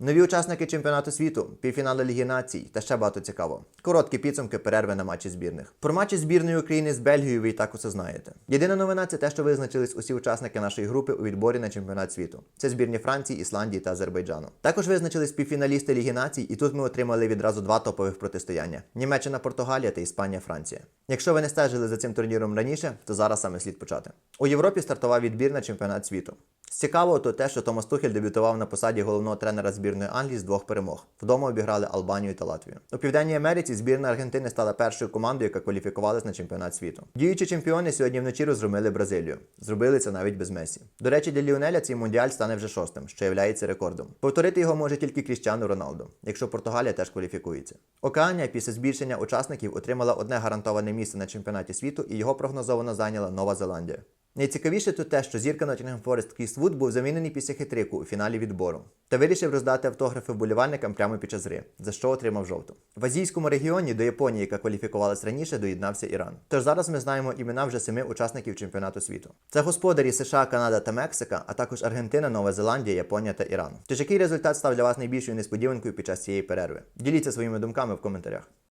Нові учасники чемпіонату світу, півфінали Ліги Націй та ще багато цікавого. Короткі підсумки перерви на матчі збірних. Про матчі збірної України з Бельгією ви і так усе знаєте. Єдина новина це те, що визначились усі учасники нашої групи у відборі на чемпіонат світу. Це збірні Франції, Ісландії та Азербайджану. Також визначились півфіналісти Ліги Націй, і тут ми отримали відразу два топових протистояння: Німеччина, Португалія та Іспанія, Франція. Якщо ви не стежили за цим турніром раніше, то зараз саме слід почати. У Європі стартував відбір на чемпіонат світу. З цікавого то те, що Томас Тухель дебютував на посаді головного тренера збірної Англії з двох перемог. Вдома обіграли Албанію та Латвію. У Південній Америці збірна Аргентини стала першою командою, яка кваліфікувалась на чемпіонат світу. Діючі чемпіони сьогодні вночі розгромили Бразилію. Зробили це навіть без Месі. До речі, для Ліонеля цей мундіаль стане вже шостим, що є рекордом. Повторити його може тільки Кріштіану Роналду, якщо Португалія теж кваліфікується. Океанія після збільшення учасників отримала одне гарантоване місце на чемпіонаті світу, і його прогнозовано зайняла Нова Зеландія. Найцікавіше тут те, що зірка Nottingham Forest Кріс Вуд був замінений після хитрику у фіналі відбору та вирішив роздати автографи вболівальникам прямо під час гри, за що отримав жовту. В азійському регіоні до Японії, яка кваліфікувалась раніше, доєднався Іран. Тож зараз ми знаємо імена вже семи учасників чемпіонату світу. Це господарі США, Канада та Мексика, а також Аргентина, Нова Зеландія, Японія та Іран. Тож який результат став для вас найбільшою несподіванкою під час цієї перерви? Діліться своїми думками в коментарях.